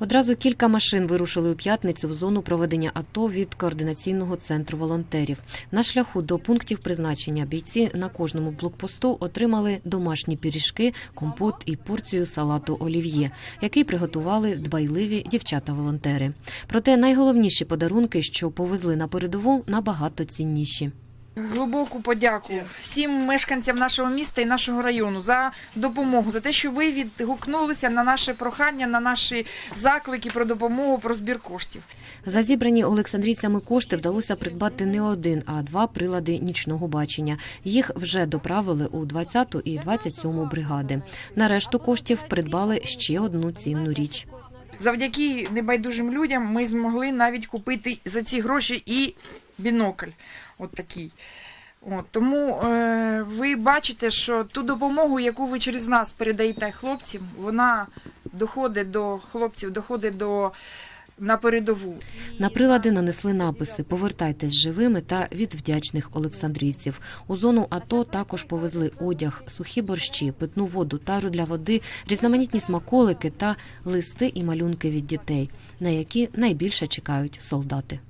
Одразу кілька машин вирушили у п'ятницю в зону проведення АТО від координаційного центру волонтерів. На шляху до пунктів призначення бійці на кожному блокпосту отримали домашні пиріжки, компот і порцію салату олів'є, який приготували дбайливі дівчата-волонтери. Проте найголовніші подарунки, що повезли на передову, набагато цінніші. Глибоку подяку всім мешканцям нашого міста і нашого району за допомогу, за те, що ви відгукнулися на наше прохання, на наші заклики про допомогу, про збір коштів. За зібрані олександрійцями кошти вдалося придбати не один, а два прилади нічного бачення. Їх вже доправили у 20-ту і 27-му бригади. На решту коштів придбали ще одну цінну річ. Завдяки небайдужим людям ми змогли навіть купити за ці гроші і бінокль. От такий. От, тому е, ви бачите, що ту допомогу, яку ви через нас передаєте хлопцям, вона доходить до хлопців, доходить до на передову. На прилади нанесли написи Повертайтесь живими та від вдячних олександрійців. У зону АТО також повезли одяг, сухі борщі, питну воду, тару для води, різноманітні смаколики та листи і малюнки від дітей, на які найбільше чекають солдати.